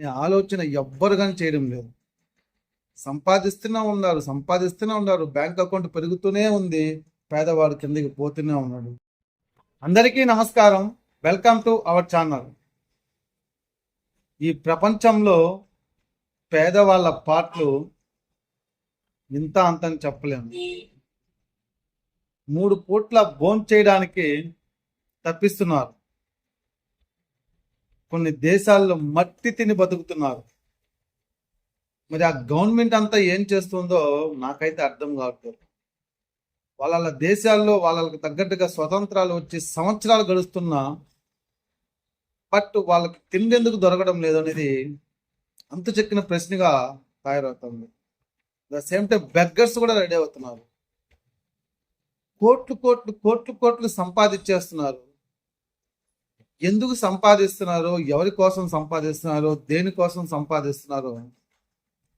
అనే ఆలోచన ఎవ్వరు కానీ చేయడం లేదు. సంపాదిస్తూనే ఉన్నారు సంపాదిస్తూనే ఉన్నారు. బ్యాంక్ అకౌంట్ పెరుగుతూనే ఉంది. పేదవాడు కిందకి పోతూనే ఉన్నాడు. అందరికీ నమస్కారం. Welcome to our channel. ఈ ప్రపంచంలో పేదవాళ్ళ పాటలు ఇంత అంతని చెప్పలేము. మూడు పూట్ల భోంచేయడానికి తప్పిస్తున్నారు. కొన్ని దేశాల్లో మట్టి తిని బతుకుతున్నారు. మరి ఆ గవర్నమెంట్ అంతా ఏం చేస్తుందో నాకైతే అర్థం కావట్లేదు. వాళ్ళ దేశాల్లో వాళ్ళకి తగ్గట్టుగా స్వతంత్రాలు వచ్చి సంవత్సరాలు గడుస్తున్నా బట్ వాళ్ళకి తిండెందుకు దొరకడం లేదు అనేది అంత చెక్కిన ప్రశ్నగా తయారవుతుంది. ద సేమ్ టైం బెగ్గర్స్ కూడా రెడీ అవుతున్నారు. కోట్లు కోట్లు కోట్లు కోట్లు సంపాదించేస్తున్నారు. ఎందుకు సంపాదిస్తున్నారో ఎవరి కోసం సంపాదిస్తున్నారో దేనికోసం సంపాదిస్తున్నారో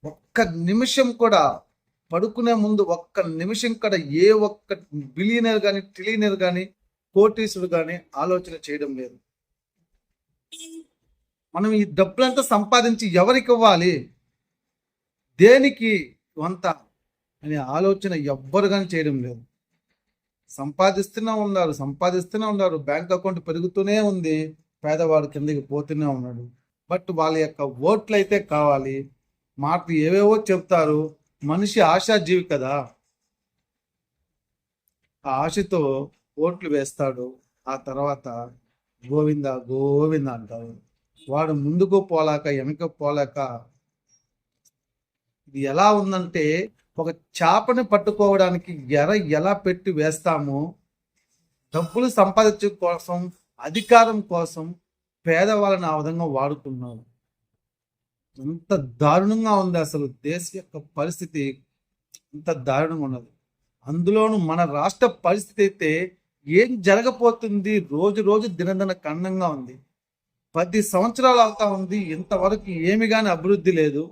ఒక్క నిమిషం కూడా పడుకునే ముందు ఒక్క నిమిషం కూడా ఏ ఒక్క బిలియనర్ కానీ ట్రిలియనర్ కానీ కోటీసుడు కానీ ఆలోచన చేయడం లేదు. మనం ఈ డబ్బులంతా సంపాదించి ఎవరికి ఇవ్వాలి? దేనికి వంత అనే ఆలోచన ఎవ్వరు కానీ చేయడం లేదు. సంపాదిస్తూనే ఉన్నారు సంపాదిస్తూనే ఉన్నారు. బ్యాంక్ అకౌంట్ పెరుగుతూనే ఉంది. పేదవాడు కిందకి పోతూనే ఉన్నాడు. బట్ వాళ్ళ యొక్క ఓట్లు అయితే కావాలి. మాటలు ఏవేవో చెప్తారు. మనిషి ఆశాజీవి కదా. ఆ ఆశతో ఓట్లు వేస్తాడు. ఆ తర్వాత గోవింద గోవింద అంటారు. వాడు ముందుకు పోలాక వెనక పోలేక ఇది ఎలా ఉందంటే ఒక చేపని పట్టుకోవడానికి ఎర ఎలా పెట్టి వేస్తామో డబ్బులు సంపాదించడం కోసం అధికారం కోసం పేదవాళ్ళని ఆ విధంగా వాడుతున్నారు. ఎంత దారుణంగా ఉంది అసలు దేశ యొక్క పరిస్థితి. ఎంత దారుణంగా ఉన్నది. అందులోనూ మన రాష్ట్ర పరిస్థితి అయితే ఏం జరగబోతుంది రోజు రోజు దినదిన కన్నంగా ఉంది. పది సంవత్సరాలు అవుతా ఉంది ఇంతవరకు ఏమి కానీ అభివృద్ధి లేదు.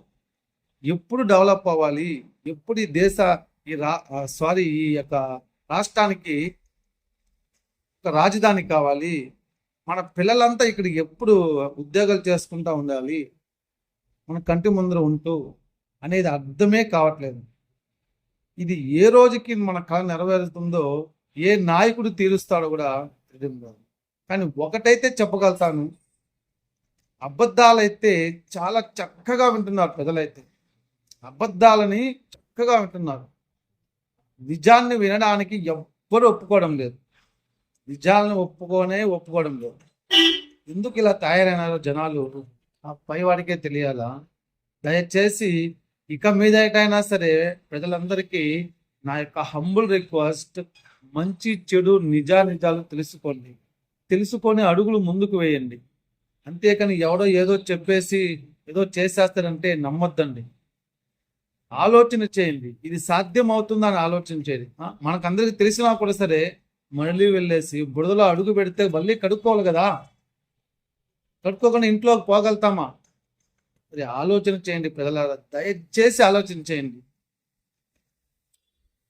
ఎప్పుడు డెవలప్ అవ్వాలి? ఎప్పుడు ఈ దేశ ఈ రా సారీ ఈ యొక్క రాష్ట్రానికి ఒక రాజధాని కావాలి? మన పిల్లలంతా ఇక్కడ ఎప్పుడు ఉద్యోగాలు చేసుకుంటూ ఉండాలి? మన కంటి ముందర ఉంటూ అనేది అర్థమే కావట్లేదు. ఇది ఏ రోజుకి మన కళ నెరవేరుతుందో ఏ నాయకుడు తీరుస్తాడో కూడా తెలియదు కాదు కానీ ఒకటైతే చెప్పగలుగుతాను. అబద్ధాలైతే చాలా చక్కగా వింటున్నారు ప్రజలైతే. అబద్ధాలని చక్కగా వింటున్నారు. నిజాన్ని వినడానికి ఎవ్వరు ఒప్పుకోవడం లేదు. నిజాలను ఒప్పుకోనే ఒప్పుకోవడం లేదు. ఎందుకు ఇలా తయారైనారో జనాలు? ఆ పైవాడికే తెలియాలా? దయచేసి ఇక మీద ఎటైనా సరే ప్రజలందరికీ నా యొక్క హంబుల్ రిక్వెస్ట్ మంచి చెడు నిజా నిజాలు తెలుసుకోండి. తెలుసుకొని అడుగులు ముందుకు వేయండి. అంతేకాని ఎవడో ఏదో చెప్పేసి ఏదో చేసేస్తారంటే నమ్మొద్దండి. ఆలోచన చేయండి. ఇది సాధ్యం అవుతుందని ఆలోచన చేయండి. మనకందరికి తెలిసినా కూడా సరే మళ్ళీ వెళ్ళేసి బురదలో అడుగు పెడితే మళ్ళీ కడుక్కోవాలి కదా. కడుక్కోకుండా ఇంట్లోకి పోగలుగుతామా? మరి ఆలోచన చేయండి ప్రజల దయచేసి ఆలోచన చేయండి.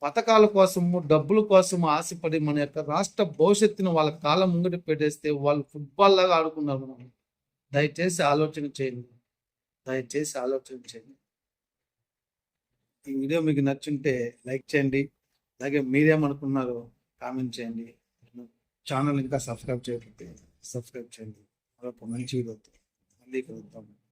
పథకాల కోసము డబ్బుల కోసము ఆశపడి మన యొక్క రాష్ట్ర భవిష్యత్తును వాళ్ళ కాలం ముంగట పెట్టేస్తే వాళ్ళు ఫుట్బాల్ లాగా ఆడుకున్నారు మనం. దయచేసి ఆలోచన చేయండి. దయచేసి ఆలోచన చేయండి. ఈ వీడియో మీకు నచ్చుంటే లైక్ చేయండి. అలాగే మీరేమనుకున్నారో కామెంట్ చేయండి. ఛానల్ ఇంకా సబ్స్క్రైబ్ చేయకపోతే సబ్స్క్రైబ్ చేయండి. మరొక మంచి వీడియోతో మళ్ళీ కలుద్దాం.